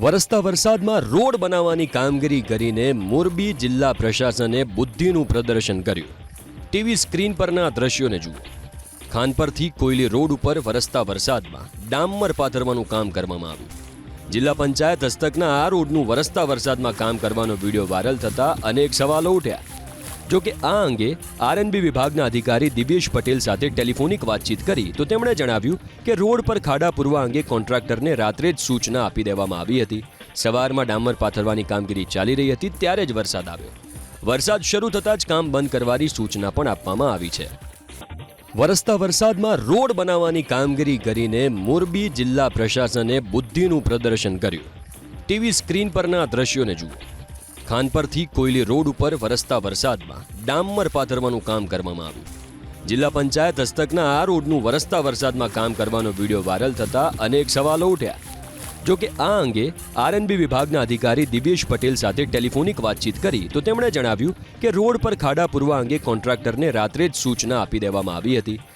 વરસતા વરસાદમાં રોડ બનાવવાની કામગીરી કરીને મોરબી જિલ્લા પ્રશાસને બુદ્ધિનું પ્રદર્શન કર્યું. ટીવી સ્ક્રીન પરના દ્રશ્યોને જુઓ. ખાનપરથી કોયલી રોડ ઉપર વરસતા વરસાદમાં ડામર પાથરવાનું કામ કરવામાં આવ્યું. જિલ્લા પંચાયત હસ્તકના આ રોડનું વરસતા વરસાદમાં કામ કરવાનો વીડિયો વાયરલ થતા અનેક સવાલો ઉઠ્યા. જો કે આ અંગે આરએનબી વિભાગના અધિકારી દિવ્યેશ પટેલ સાથે ટેલિફોનિક વાતચીત કરી તો તેમણે જણાવ્યું કે રોડ પર ખાડા પૂરવા અંગે કોન્ટ્રાક્ટરને રાત્રે જ સૂચના આપી દેવામાં આવી હતી. સવારમાં ડામર પાથરવાની કામગીરી ચાલી રહી હતી, ત્યારે જ વરસાદ આવ્યો. વરસાદ શરૂ થતાં જ કામ બંધ કરવાની સૂચના પણ આપવામાં આવી છે. વરસતા વરસાદમાં રોડ બનાવવાની કામગીરી કરીને મોરબી જિલ્લા પ્રશાસને બુદ્ધિનું પ્રદર્શન કર્યું. ટીવી સ્ક્રીન પરના દ્રશ્યોને જુઓ. ખાનપરથી કોયલી રોડ ઉપર વરસતા વરસાદમાં ડામર પાથરવાનું કામ કરવામાં આવ્યું. જિલ્લા પંચાયત હસ્તકના આ રોડનું વરસતા વરસાદમાં કામ કરવાનો વીડિયો વાયરલ થતા અનેક સવાલો ઉઠ્યા. જોકે આ અંગે આરએનબી વિભાગના અધિકારી દિવ્યેશ પટેલ સાથે ટેલિફોનિક વાતચીત કરી તો તેમણે જણાવ્યું કે રોડ પર ખાડા પૂરવા અંગે કોન્ટ્રાક્ટરને રાત્રે જ સૂચના આપી દેવામાં આવી હતી.